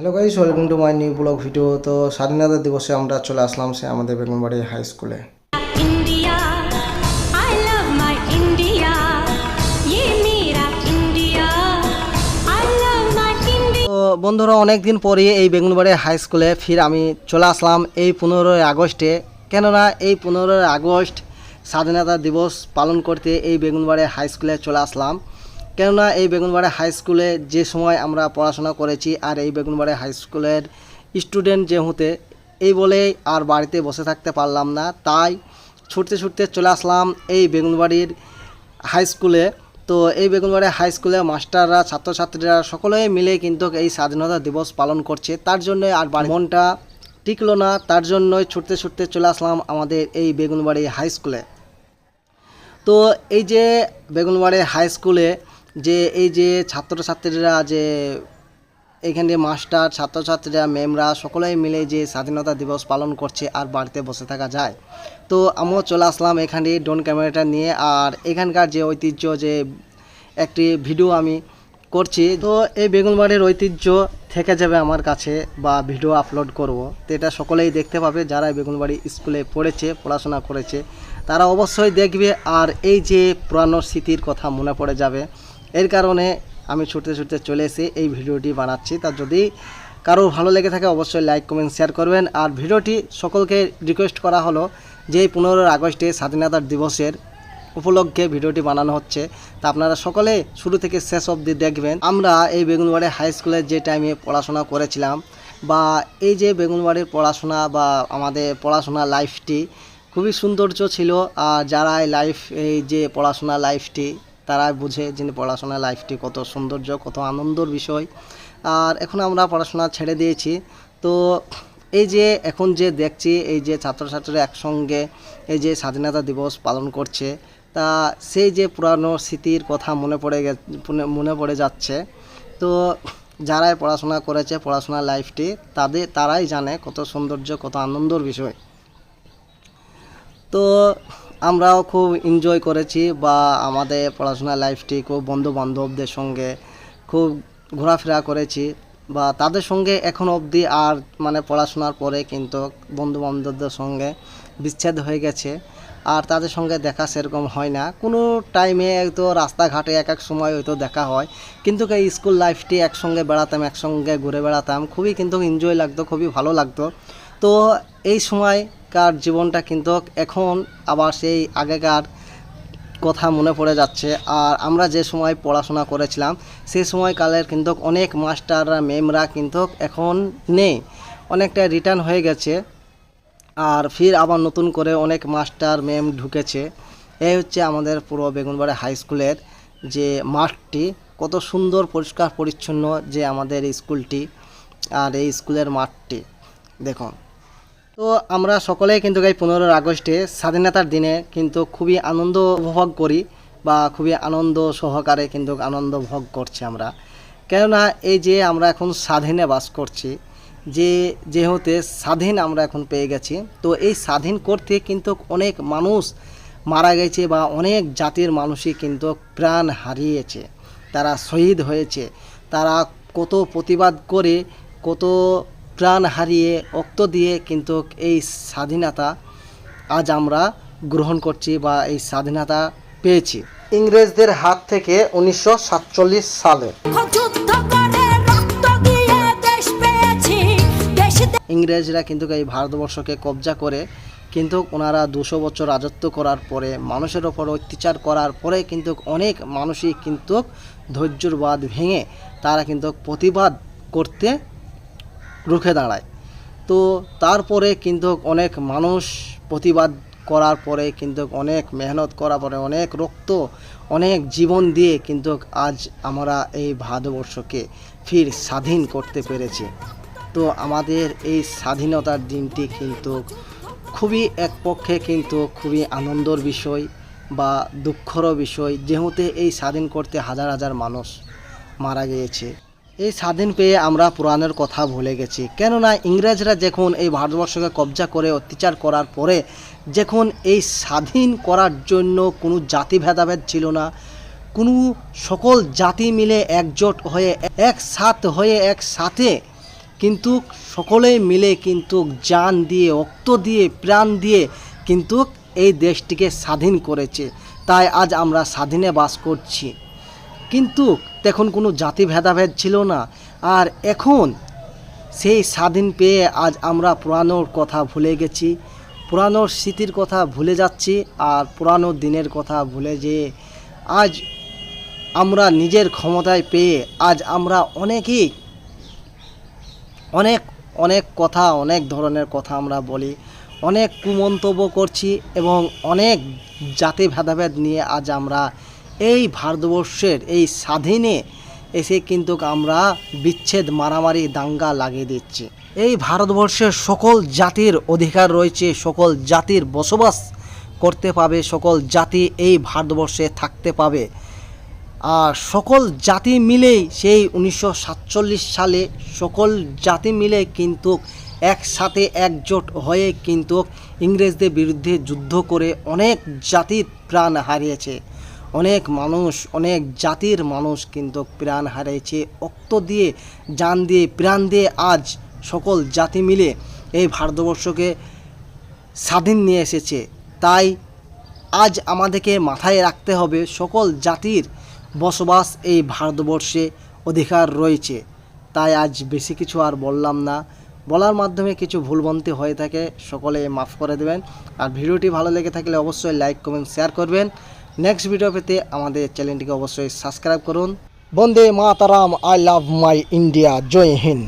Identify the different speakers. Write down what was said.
Speaker 1: Hello guys welcome to my new blog video তো স্বাধীনতা দিবসে আমরা চলে আসলাম সে আমাদের বেগুনবাড়ি হাই স্কুলে বন্ধুরা অনেক দিন পরে এই বেগুনবাড়ি হাই স্কুলে ফির আমি চলে আসলাম এই পনেরোই আগস্টে। কেননা এই পনেরোই আগস্ট স্বাধীনতা দিবস পালন করতে এই বেগুনবাড়ি হাই স্কুলে চলে আসলাম। কেননা এই বেগুনবাড়ি হাই স্কুলে যে সময় আমরা পড়াশোনা করেছি আর এই বেগুনবাড়ি হাই স্কুলের স্টুডেন্ট যেহেতু এই বলেই আর বাড়িতে বসে থাকতে পারলাম না। তাই ছুটতে ছুটতে চলে আসলাম এই বেগুনবাড়ির হাই স্কুলে তো এই বেগুনবাড়ি হাই স্কুলে মাস্টাররা, ছাত্রছাত্রীরা সকলেই মিলে কিন্তু এই স্বাধীনতা দিবস পালন করছে। তার জন্য আর মনটা টিকলো না। তার জন্যই ছুটতে ছুটতে চলে আসলাম আমাদের এই বেগুনবাড়ি হাই স্কুলে তো এই যে বেগুনবাড়ি হাই স্কুলে যে এই যে ছাত্রছাত্রীরা যে এখানে মাস্টার, ছাত্রছাত্রীরা ম্যামরা সকলেই মিলে যে স্বাধীনতা দিবস পালন করছে আর বাড়িতে বসে থাকা যায়। তো আমিও চলে আসলাম এখানে ড্রোন ক্যামেরাটা নিয়ে আর এখানকার যে ঐতিহ্য যে একটি ভিডিও আমি করছি, তো এই বেগুনবাড়ির ঐতিহ্য থেকে যাবে আমার কাছে বা ভিডিও আপলোড করব। তো এটা সকলেই দেখতে পাবে যারা বেগুনবাড়ি স্কুলে পড়েছে, পড়াশোনা করেছে, তারা অবশ্যই দেখবে। আর এই যে পুরানো স্মৃতির কথা মনে পড়ে যাবে এর কারণে আমি ছুটতে ছুটতে চলে এসে এই ভিডিওটি বানাচ্ছি। তা যদি কারও ভালো লেগে থাকে, অবশ্যই লাইক, কমেন্ট, শেয়ার করবেন। আর ভিডিওটি সকলকে রিকোয়েস্ট করা হলো যে এই পনেরোই আগস্টে স্বাধীনতা দিবসের উপলক্ষে ভিডিওটি বানানো হচ্ছে। তা আপনারা সকলে শুরু থেকে শেষ অবধি দেখবেন। আমরা এই বেগুনবাড়ি হাই স্কুলের যে টাইমে পড়াশোনা করেছিলাম বা এই যে বেগুনবাড়ির পড়াশোনা বা আমাদের পড়াশোনা লাইফটি খুবই সৌন্দর্য ছিল। আর যারা এই লাইফ এই যে পড়াশোনা লাইফটি তারা বুঝে যে পড়াশোনা লাইফটি কত সৌন্দর্য, কত আনন্দর বিষয়। আর এখন আমরা পড়াশোনা ছেড়ে দিয়েছি। তো এই যে এখন যে দেখছি, এই যে ছাত্রছাত্রীরা একসঙ্গে এই যে স্বাধীনতা দিবস পালন করছে, তা সেই যে পুরানো স্মৃতির কথা মনে পড়ে মনে পড়ে যাচ্ছে। তো যারাই পড়াশোনা করেছে, পড়াশোনার লাইফটি তাদের, তারাই জানে কত সৌন্দর্য, কত আনন্দর বিষয়। তো আমরাও খুব এনজয় করেছি বা আমাদের পড়াশোনা লাইফটি খুব বন্ধু বান্ধবদের সঙ্গে খুব ঘোরাফেরা করেছি বা তাদের সঙ্গে এখন অবধি আর মানে পড়াশোনার পরে কিন্তু বন্ধু বান্ধবদের সঙ্গে বিচ্ছেদ হয়ে গেছে। আর তাদের সঙ্গে দেখা সেরকম হয় না। কোনো টাইমে তো রাস্তাঘাটে এক এক সময় হয়তো দেখা হয়। কিন্তু এই স্কুল লাইফটি একসঙ্গে বেড়াতাম, একসঙ্গে ঘুরে বেড়াতাম, খুবই কিন্তু এনজয় লাগতো, খুবই ভালো লাগতো। তো এই সময়কার জীবনটা কিন্তু এখন আবার সেই আগেকার কথা মনে পড়ে যাচ্ছে। আর আমরা যে সময় পড়াশোনা করেছিলাম সেই সময়কালের কিন্তু অনেক মাস্টাররা, ম্যামরা কিন্তু এখন নেই। অনেকটা রিটার্ন হয়ে গেছে। আর ফির আবার নতুন করে অনেক মাস্টার, ম্যাম ঢুকেছে। এই হচ্ছে আমাদের পুরো বেগুনবাড়ি হাই স্কুলের যে মাঠটি। কত সুন্দর, পরিষ্কার, পরিচ্ছন্ন যে আমাদের স্কুলটি আর এই স্কুলের মাঠটি। দেখুন। তো আমরা সকলেই কিন্তু এই পনেরোই আগস্টে স্বাধীনতার দিনে কিন্তু খুবই আনন্দ উপভোগ করি বা খুবই আনন্দ সহকারে কিন্তু আনন্দ ভোগ করছি আমরা। কেননা এই যে আমরা এখন স্বাধীনে বাস করছি, যে যেহেতু স্বাধীন আমরা এখন পেয়ে গেছি, তো এই স্বাধীন করতে কিন্তু অনেক মানুষ মারা গেছে বা অনেক জাতির মানুষই কিন্তু প্রাণ হারিয়েছে। তারা শহীদ হয়েছে, তারা কত প্রতিবাদ করে, কত প্রাণ হারিয়ে রক্ত দিয়ে কিন্তু এই স্বাধীনতা আজ আমরা গ্রহণ করছি বা এই স্বাধীনতা পেয়েছি। ইংরেজদের হাত থেকে উনিশশো সাতচল্লিশ সালে ইংরেজরা কিন্তু এই ভারতবর্ষকে কবজা করে কিন্তু ওনারা দুশো বছর রাজত্ব করার পরে মানুষের ওপর অত্যাচার করার পরে কিন্তু অনেক মানুষই কিন্তু ধৈর্যর বাদ ভেঙে তারা কিন্তু প্রতিবাদ করতে রুখে দাঁড়ায়। তো তারপরে কিন্তু অনেক মানুষ প্রতিবাদ করার পরে কিন্তু অনেক মেহনত করার পরে অনেক রক্ত, অনেক জীবন দিয়ে কিন্তু আজ আমরা এই ভারতবর্ষকে ফির স্বাধীন করতে পেরেছি। তো আমাদের এই স্বাধীনতার দিনটি কিন্তু খুবই এক পক্ষে কিন্তু খুবই আনন্দর বিষয় বা দুঃখরও বিষয়। যেহেতু এই স্বাধীন করতে হাজার হাজার মানুষ মারা গিয়েছে। এই স্বাধীন পেয়ে আমরা পুরাণের কথা ভুলে গেছি। কেননা ইংরেজরা যখন এই ভারতবর্ষকে কবজা করে অত্যাচার করার পরে যখন এই স্বাধীন করার জন্য কোনো জাতি ভেদাভেদ ছিল না, কোনো সকল জাতি মিলে একজোট হয়ে, একসাথ হয়ে, একসাথে কিন্তু সকলে মিলে কিন্তু জান দিয়ে অক্ত দিয়ে, প্রাণ দিয়ে কিন্তু এই দেশটিকে স্বাধীন করেছে। তাই আজ আমরা স্বাধীনে বাস করছি। কিন্তু তখন কোনো জাতি ভেদাভেদ ছিল না। আর এখন সেই স্বাধীন পেয়ে আজ আমরা পুরানোর কথা ভুলে গেছি। পুরানোর স্মৃতির কথা ভুলে যাচ্ছি আর পুরানো দিনের কথা ভুলে যেয়ে আজ আমরা নিজের ক্ষমতায় পেয়ে আজ আমরা অনেকেই অনেক অনেক কথা, অনেক ধরনের কথা আমরা বলি, অনেক কুমন্তব্য করছি এবং অনেক জাতি ভেদাভেদ নিয়ে আজ আমরা এই ভারতবর্ষের এই স্বাধীনে এসে কিন্তু আমরা বিচ্ছেদ, মারামারি, দাঙ্গা লাগিয়ে দিচ্ছি। এই ভারতবর্ষের সকল জাতির অধিকার রয়েছে, সকল জাতির বসবাস করতে পাবে, সকল জাতি এই ভারতবর্ষে থাকতে পাবে। আর সকল জাতি মিলেই সেই উনিশশো সাতচল্লিশ সালে সকল জাতি মিলে কিন্তু একসাথে একজোট হয়ে কিন্তু ইংরেজদের বিরুদ্ধে যুদ্ধ করে অনেক জাতির প্রাণ হারিয়েছে। অনেক মানুষ, অনেক জাতির মানুষ কিন্তু প্রাণ হারিয়েছে অক্ত দিয়ে যান দিয়ে, প্রাণ দিয়ে আজ সকল জাতি মিলে এই ভারতবর্ষকে স্বাধীন নিয়ে এসেছে। তাই আজ আমাদেরকে মাথায় রাখতে হবে, সকল জাতির বসবাস এই ভারতবর্ষে অধিকার রয়েছে। তাই আজ বেশি কিছু আর বললাম না। বলার মাধ্যমে কিছু ভুলভ্রান্তি হয়ে থাকে, সকলে মাফ করে দেবেন। আর ভিডিওটি ভালো লেগে থাকলে অবশ্যই লাইক কমেন্ট শেয়ার করবেন। নেক্সট ভিডিও পেতে আমাদের চ্যানেলটিকে অবশ্যই সাবস্ক্রাইব করুন। Vande Mataram I love my India Jai Hind.